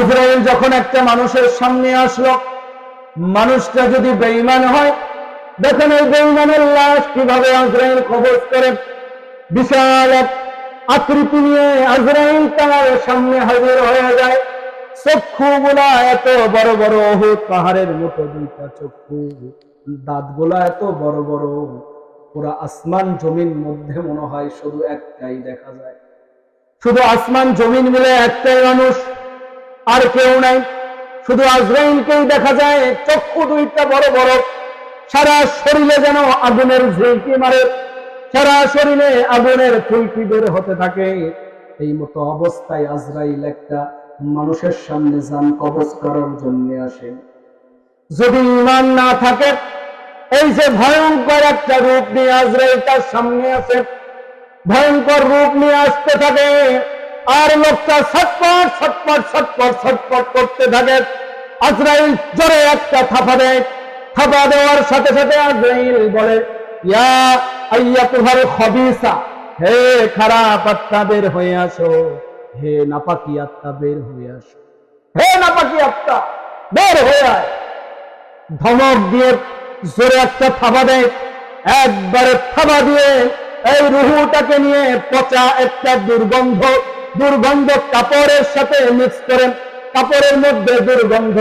আজরাইল যখন একটা মানুষের সামনে আসলো, মানুষটা যদি বেঈমান হয়, দেখেন এই বেঈমানের লাশ কীভাবে আজরাইল কবজ করে। বিশাল এক আকৃতি নিয়ে আজরাইল তার সামনে হাজির হয়ে যায়। চক্ষু গুলা এত বড় বড় অহুত পাহাড়ের মতো দুইটা চক্ষু। দাঁতগুলা এত বড় বড়, পুরা আসমান জমিন মধ্যে মনে হয় শুধু একটাই দেখা যায়। শুধু আসমান জমিন মিলে একটাই মানুষ। আর কেউ নাই। শুধু আজরাইলকেই দেখা যায়, চক্ষু দুইটা বড় বড়। সারা শরীরে যেন আগুনের ঝিঁকি মারে, সারা শরীরে আগুনের ফুলকি বের হতে থাকে। এই মতো অবস্থায় আজরাইল একটা মানুষের সামনে যান কবজ করার জন্য আসে। যদি ইমান না থাকে, এই যে ভয়ঙ্কর একটা রূপ নিয়ে আজরাইল তার সামনে আছে, ভয়ঙ্কর রূপ নিয়ে আসতে থাকে। আর লোকটা ছটপট ছটপট ছটপট ছটপট করতে থাকে। আজরাইল জোরে একটা থাপা দেয়। থাপা দেওয়ার সাথে সাথে আজরাইল বলে, ইয়া আইয়াতুহাল খবিসা, হে খারাপ আত্মা বের হয়ে আসো। হে নাপাকি আত্মা বের হয়ে আসো। হে নাপাকি আত্মা বের হয়ে আয়। ধমক দিয়ে জোরে একটা থাবা দেয়। একবারে থাবা দিয়ে এই রুহুটাকে নিয়ে পচা একটা দুর্গন্ধ দুর্গন্ধ কাপড়ের সাথে মিক্স করে কাপড়ের মধ্যে দুর্গন্ধ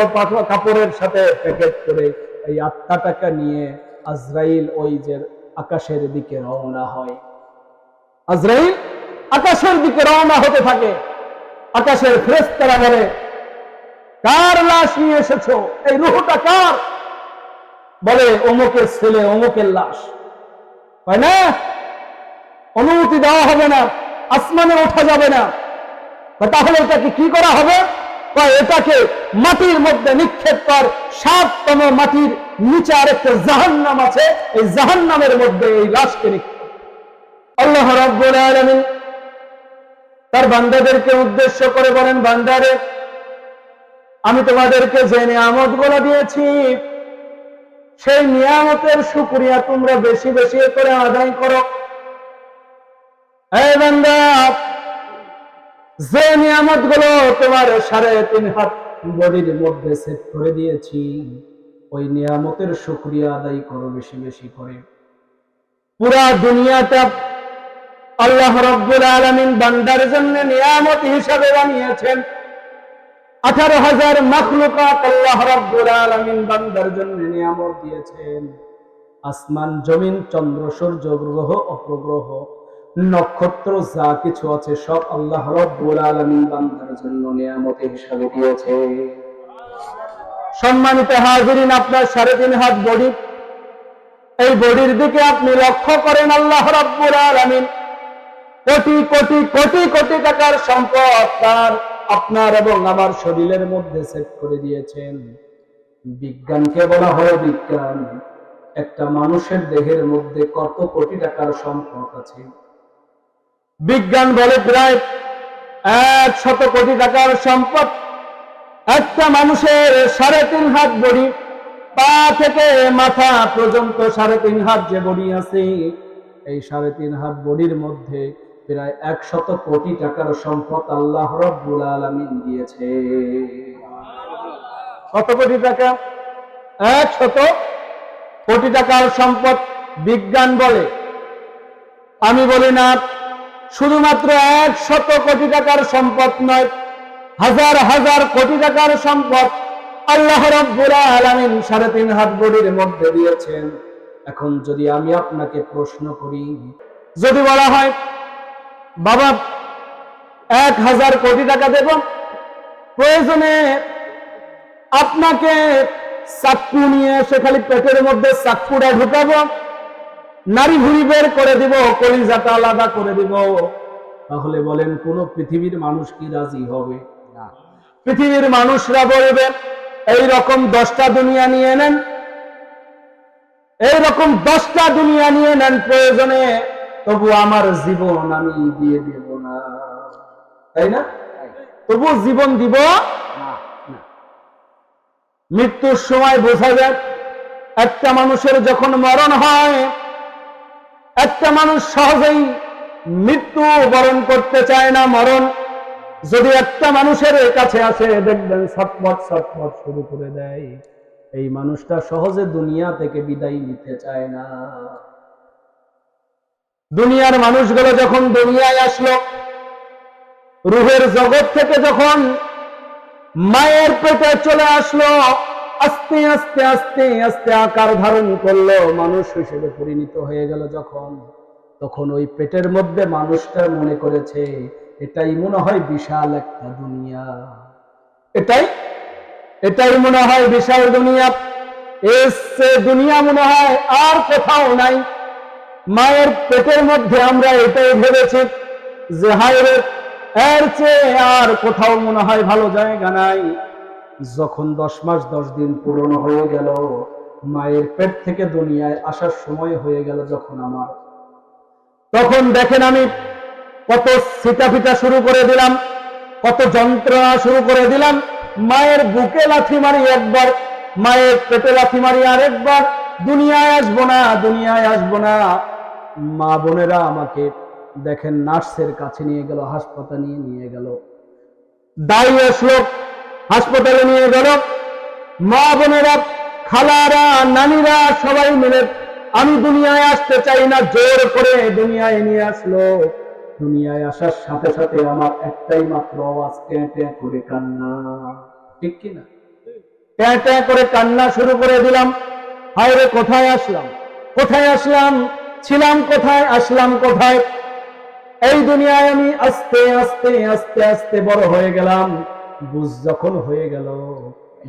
কাপড়ের সাথে প্যাকেট করে এই আত্মাটাকে নিয়ে আজরাইল ওই যে আকাশের দিকে রওনা হয়। আজরাইল আকাশের দিকে রওনা হতে থাকে। আকাশের ফ্রেস্তারা বলে, কার লাশ নিয়ে এসেছ? এই রুহটা কার? বলে, অমুকের ছেলে, অমুকের লাশ। হয় না? অনুমতি দেওয়া হবে না। আসমানে ওঠা যাবে না। তাহলে এটাকে কি করা হবে? এটাকে মাটির মধ্যে নিক্ষেপ কর। সাততম মাটির নিচে আর একটা জাহান্নাম আছে। এই জাহান্নামের মধ্যে এই লাশকে নিক্ষেপ আল্লাহ তার বান্দাদেরকে উদ্দেশ্য করে বলেন, বান্দারে, আমি তোমাদেরকে যে নিয়ামতগুলো দিয়েছি, সেই নিয়ামতের শুকরিয়া তোমরা বেশি বেশি করে আদায় করো। হ্যাঁ বান্দা যে নিয়ামতগুলো তোমার সাড়ে তিন হাত বডির মধ্যে সেট করে দিয়েছি, ওই নিয়ামতের শুকরিয়া আদায় করো বেশি বেশি করে। পুরা দুনিয়াটা আল্লাহ রব্বুল আলমিন বান্দার জন্য নিয়ামত হিসাবে বানিয়েছেন। আঠারো হাজার মখলুকাত আল্লাহ রব্বুল আলমিন বান্দার জন্য নিয়ামত দিয়েছেন। আসমান, জমিন, চন্দ্র, সূর্য, গ্রহ, অপগ্রহ নক্ষত্র যা কিছু আছে সব আল্লাহ রব্বুল আলমিন বান্দার জন্য নিয়ামত হিসাবে দিয়েছে। সম্মানিত হাজিরিন, আপনার সাড়ে তিন হাত বডি। এই বডির দিকে আপনি লক্ষ্য করেন আল্লাহ রব্বুল আলমিন। কোটি কোটি কোটি কোটি টাকার সম্পদ তার, আপনার এবং আমার শরীরের মধ্যে সেট করে দিয়েছেন। বিজ্ঞানকে বলা হয় বিজ্ঞান। একটা মানুষের দেহের মধ্যে কত কোটি টাকার সম্পদ আছে? বিজ্ঞান বলে প্রায় এক শত কোটি টাকার সম্পদ। একটা মানুষের সাড়ে তিন হাত বড়ি, পা থেকে মাথা পর্যন্ত সাড়ে তিন হাত যে বড়ি আছে, এই সাড়ে তিন হাত বডির মধ্যে প্রায় একশত কোটি টাকার সম্পদ আল্লাহ রব্বুল আলমিন দিয়েছে। কত কোটি টাকা? একশত কোটি টাকার সম্পদ বিজ্ঞান বলে। আমি বলি না শুধুমাত্র একশত কোটি টাকার সম্পদ নয়, হাজার হাজার কোটি টাকার সম্পদ আল্লাহ রব্বুল আলামিন সাড়ে তিন হাত বডির মধ্যে দিয়েছেন। এখন যদি আমি আপনাকে প্রশ্ন করি, যদি বলা হয়, বাবা, এক হাজার কোটি টাকা দেব, প্রয়োজনে আপনাকে চাক্কু নিয়ে এসে খালি পেটের মধ্যে চাক্কুটা ঢুকাবো নারী ভুড়ি বের করে দিব, কলিজাটা আলাদা করে দিব। তাহলে বলেন, কোন পৃথিবীর মানুষ কি রাজি হবে? না। পৃথিবীর মানুষরা বলবে এই রকম দশটা দুনিয়া নিয়ে নেন। এই রকম দশটা দুনিয়া নিয়ে নেন প্রয়োজনে, তবু আমার জীবন আমি দিয়ে দেব না। তাই না? তবু জীবন দিব মৃত্যুর সময় বোঝা যায়, একটা মানুষের যখন মরণ হয় একটা মানুষ সহজেই মৃত্যু বরণ করতে চায় না, মরণ। যদি একটা মানুষের কাছে আসে, দেখবেন ছটপট ছটপট শুরু করে দেয়। এই মানুষটা সহজে দুনিয়া থেকে বিদায় নিতে চায় না। দুনিয়ার মানুষগুলো যখন দুনিয়ায় আসলো, রুহের জগৎ থেকে যখন মায়ের পেটে চলে আসলো আস্তে আস্তে আস্তে আস্তে আকার ধারণ করল, মানুষ হিসেবে পরিণত হয়ে গেল যখন। তখন ওই পেটের মধ্যে মানুষটা মনে করেছে, এটাই মনে হয় বিশাল একটা দুনিয়া। এটাই এটাই মনে হয় বিশাল দুনিয়া। এসে দুনিয়া মনে হয় আর কোথাও নাই। মায়ের পেটের মধ্যে আমরা এটাই ভেবেছি যে হায় এর চেয়ে আর কোথাও মনে হয় ভালো জায়গা নাই। যখন দশ মাস, দশ দিন পূরণ হয়ে গেল, মায়ের পেট থেকে দুনিয়ায় আসার সময় হয়ে গেল যখন আমার। তখন দেখেন আমি কত ফিটা শুরু করে দিলাম, কত যন্ত্রণা শুরু করে দিলাম, মায়ের বুকে লাথি মারি একবার, মায়ের পেটে লাথি মারি আরেকবার দুনিয়ায় আসব না, দুনিয়ায় আসব না। মা বোনেরা আমাকে দেখেন নার্সের কাছে নিয়ে গেল, হাসপাতালে নিয়ে নিয়ে গেল। দায়ী আসলো হাসপাতালে নিয়ে গেল। মা বোনেরা, খালারা, নানিরা সবাই মিলে, আমি দুনিয়ায় আসতে চাই না, জোর করে দুনিয়ায় নিয়ে আসলো। দুনিয়ায় আসার সাথে সাথে আমার একটাই মাত্র আওয়াজ, ট্যাঁ ট্যাঁ করে কান্না। ঠিক কিনা ট্যাঁ ট্যাঁ করে কান্না শুরু করে দিলাম। হায় রে, কোথায় আসলাম? কোথায় আসলাম? ছিলাম কোথায়? আসলাম কোথায়? এই দুনিয়ায় আমি আস্তে আস্তে আস্তে আস্তে বড় হয়ে গেলাম। বুঝ যখন হয়ে গেল,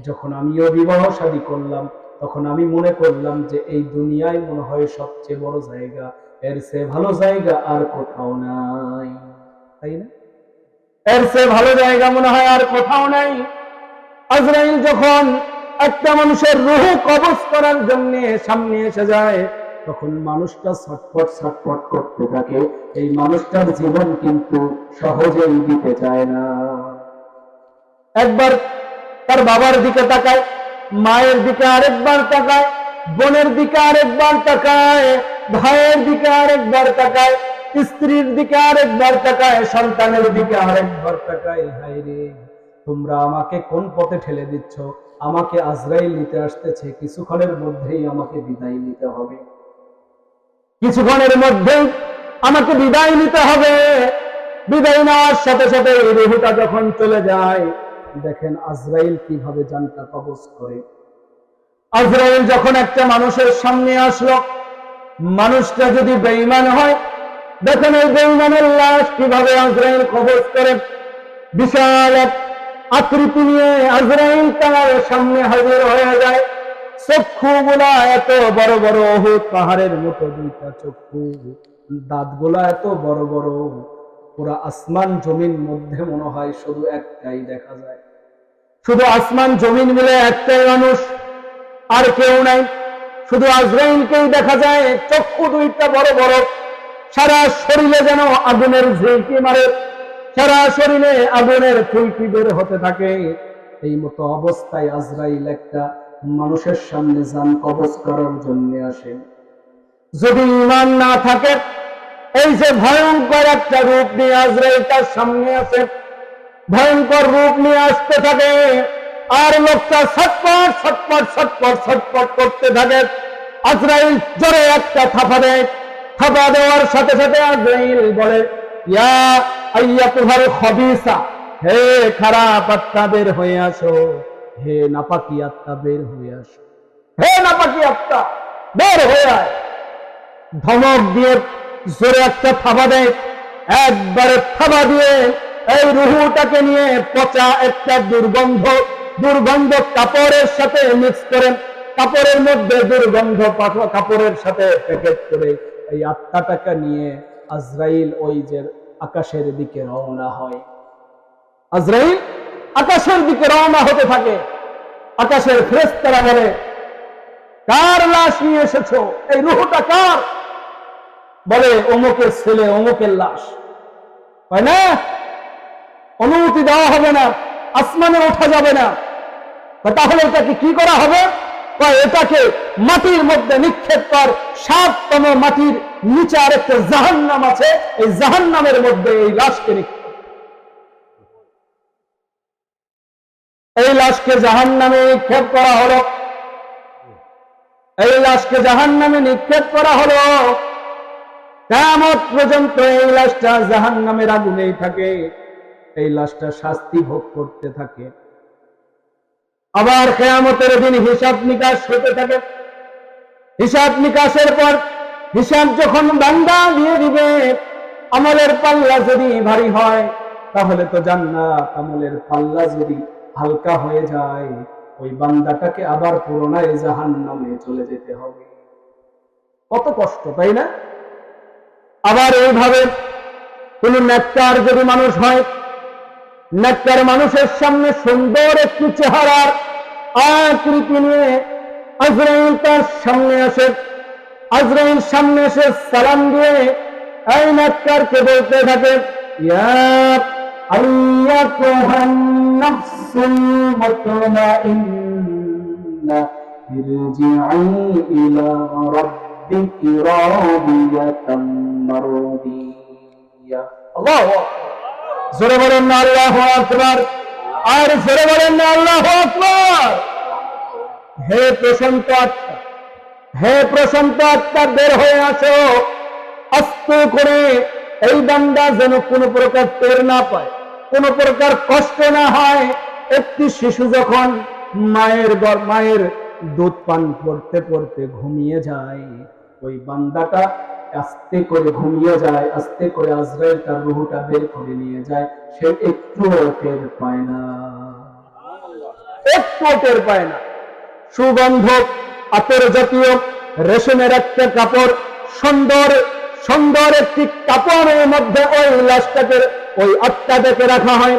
যখন আমিও বিবাহ শাদী করলাম, তখন আমি মনে করলাম যে এই দুনিয়ায় মনে হয় সবচেয়ে বড় জায়গা, এর চেয়ে ভালো জায়গা আর কোথাও নাই। তাই না? এর চেয়ে ভালো জায়গা মনে হয় আর কোথাও নাই। আজরাইল যখন একটা মানুষের রুহ কবজ করার জন্য সামনে এসে যায়, তখন মানুষটা ছটফট ছটফট করতে থাকে। এই মানুষটার জীবন কিন্তু সহজেই দিতে চায় না। একবার তার বাবার দিকে তাকায়, মায়ের দিকে আরেকবার তাকায়, বোনের দিকে আরেকবার তাকায়, ভাইয়ের দিকে আরেকবার তাকায়, স্ত্রীর দিকে আরেকবার তাকায়, সন্তানের দিকে আরেকবার তাকায়। হায় রে তোমরা আমাকে কোন পথে ঠেলে দিচ্ছ? আমাকে আজরাইল নিতে আসতেছে, কিছুক্ষণের মধ্যেই আমাকে বিদায় নিতে হবে। কিছুক্ষণের মধ্যেই আমাকে বিদায় নিতে হবে। বিদায় নেওয়ার সাথে সাথে এই রুহুটা যখন চলে যায় দেখেন আজরাইল কীভাবে জানটা কবজ করে। আজরাইল যখন একটা মানুষের সামনে আসলো, মানুষটা যদি বেঈমান হয়, দেখেন এই বেঈমানের লাশ কীভাবে আজরাইল কবজ করে। বিশাল এক আকৃতি নিয়ে আজরাইল তার সামনে হাজির হয়ে যায়। চক্ষু গুলা এত বড় বড়, অহুত পাহাড়ের মতো দুইটা চক্ষু দাঁতগুলা এত বড় বড়। পুরা আসমান জমিন মধ্যে মনে হয় শুধু একটাই দেখা যায়। শুধু আসমান জমিন মিলে একটাই মানুষ, আর কেউ নাই। শুধু আজরাইলকেই দেখা যায়, চক্ষু দুইটা বড় বড়। সারা শরীরে যেন আগুনের ঝিঁকি মারে, সারা শরীরে আগুনের ফুলকি বের হতে থাকে। এই মতো অবস্থায় আজরাইল একটা মানুষের সামনে যান কবজ করার জন্য আসে। যদি ইমান না থাকে এই যে ভয়ঙ্কর একটা রূপ নিয়ে আজরাইল তার সামনে আছে। ভয়ঙ্কর রূপ নিয়ে আসতে থাকে, আর লোকটা ছটপট ছটপট ছটপট ছটপট করতে থাকে। আজরাইল জোরে একটা থাপা দেয়। থাপা দেওয়ার সাথে সাথে আজরাইল বলে, ইয়া আইয়াতুহাল খবিসা, হে খারাপ আত্মা বের হয়ে আসো, হে নাপাকি আত্মা বের হয়ে আসো, হে নাপাকি আত্মা বের হয়ে আয়। ধমক দিয়ে জোরে একটা থাবা দেয় একবারে থাবা দিয়ে এই রুহুটাকে নিয়ে পচা একটা দুর্গন্ধ দুর্গন্ধ কাপড়ের সাথে মিক্স করেন কাপড়ের মধ্যে দুর্গন্ধ কাপড়ের সাথে প্যাকেট করে এই আত্মাটাকে নিয়ে আজরাইল ওই যে আকাশের দিকে রওনা হয়। আজরাইল আকাশের দিকে রওনা হতে থাকে। আকাশের ফেরেশতারা বলে, কার লাশ নিয়ে এসেছ? এই রুহটা কার? বলে, অমুকের ছেলে, অমুকের লাশ। হয় না? অনুমতি দেওয়া হবে না, আসমানে ওঠা যাবে না। তাহলে এটাকে কি করা হবে? এটাকে মাটির মধ্যে নিক্ষেপ কর, সাততম মাটির নিচে আরেকটা জাহান্নাম আছে, এই জাহান্নামের মধ্যে এই লাশকে নিক্ষেপ এই লাশকে জাহান নামে নিক্ষেপ করা হলো। এই লাশকে জাহান নামে নিক্ষেপ করা হলো। কেমত পর্যন্ত এই লাশটা জাহান নামের আগুনেই থাকে। এই লাশটা শাস্তি ভোগ করতে থাকে। আবার কেয়ামতের দিন হিসাব নিকাশ হতে থাকে। হিসাব নিকাশের পর হিসাব যখন বান্দা দিয়ে দিবে, আমলের পাল্লা যদি ভারী হয়, তাহলে তো জান্নাত। আমলের পাল্লা যদি হালকা হয়ে যায়, ওই বান্দাটাকে আবার পুরোনায় জাহান নামে চলে যেতে হবে। কত কষ্ট, তাই না? আবার এইভাবে কোন নেককার যদি মানুষ হয়, নেককার মানুষের সামনে সুন্দর একটি চেহারার আকৃতি নিয়ে আজরাইল তার সামনে আসে। আজরাইল সামনে এসে সালাম দিয়ে এই নেককারকে বলতে থাকে, ইয়া রাদিয়াতাম মারদিয়া আল্লাহু আকবার। জোরে বলেন না আল্লাহ আর জোরে বলেন না আল্লাহ হে প্রশান্ত আত্মা, হে প্রশান্ত আত্মা, বের হয়ে আসো। করে এই বান্দা যেন কোনো প্রকার টের না পায়, কোনো প্রকার কষ্ট না হয়। একটি শিশু যখন মায়ের মায়ের দুধ পান করতে করতে ঘুমিয়ে যায় ওই বান্দাটা আস্তে করে ঘুমিয়ে যায়, আস্তে করে আজরাইল তার রুহুটা বের করে নিয়ে যায়, সে একটু টের পায় না। একটু টের পায় না। সুগন্ধ, আতর জাতীয় রেশমের একটা কাপড়, সুন্দর সুন্দর একটি কাপড়ের মধ্যে ওই লাশটাকে, ওই আত্মাটাকে রাখা হয়।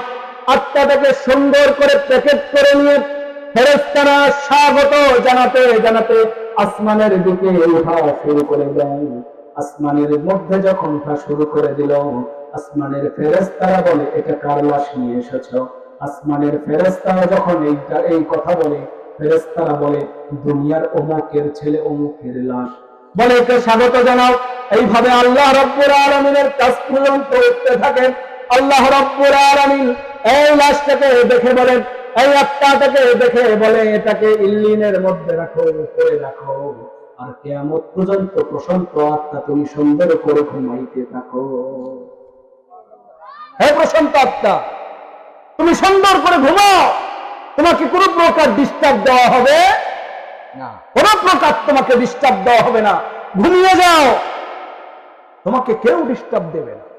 আত্মাটাকে সুন্দর করে প্যাকেট করে নিয়ে ফেরেস্তারা স্বাগত জানাতে জানাতে আসমানের দিকে উঠা শুরু করে দেয়। আসমানের মধ্যে যখন উঠা শুরু করে দিল, আসমানের ফেরেস্তারা বলে, এটা কার লাশ নিয়ে এসেছ? আসমানের ফেরেস্তারা যখন এইটা, এই কথা বলে ফেরেস্তারা বলে, দুনিয়ার অমুকের ছেলে অমুকের লাশ। বলে, একে স্বাগত জানাও। এইভাবে আল্লাহ রব্বুর আলমিনের কাজ পর্যন্ত উঠতে থাকেন। আল্লাহ রব্বুর আলমিন এই লাশটাকে দেখে বলেন এই আত্মাটাকে দেখে বলে, এটাকে ইল্লিনের মধ্যে রাখো, উপরে রাখো। আর পর্যন্ত প্রশান্ত আত্মা তুমি সুন্দর করে ঘুমাইতে থাকো। হে প্রশান্ত আত্মা, তুমি সুন্দর করে ঘুমাও। তোমাকে কোনো প্রকার ডিস্টার্ব দেওয়া হবে না। কোন প্রকার তোমাকে ডিস্টার্ব দেওয়া হবে না। ঘুমিয়ে যাও। তোমাকে কেউ ডিস্টার্ব দেবে না।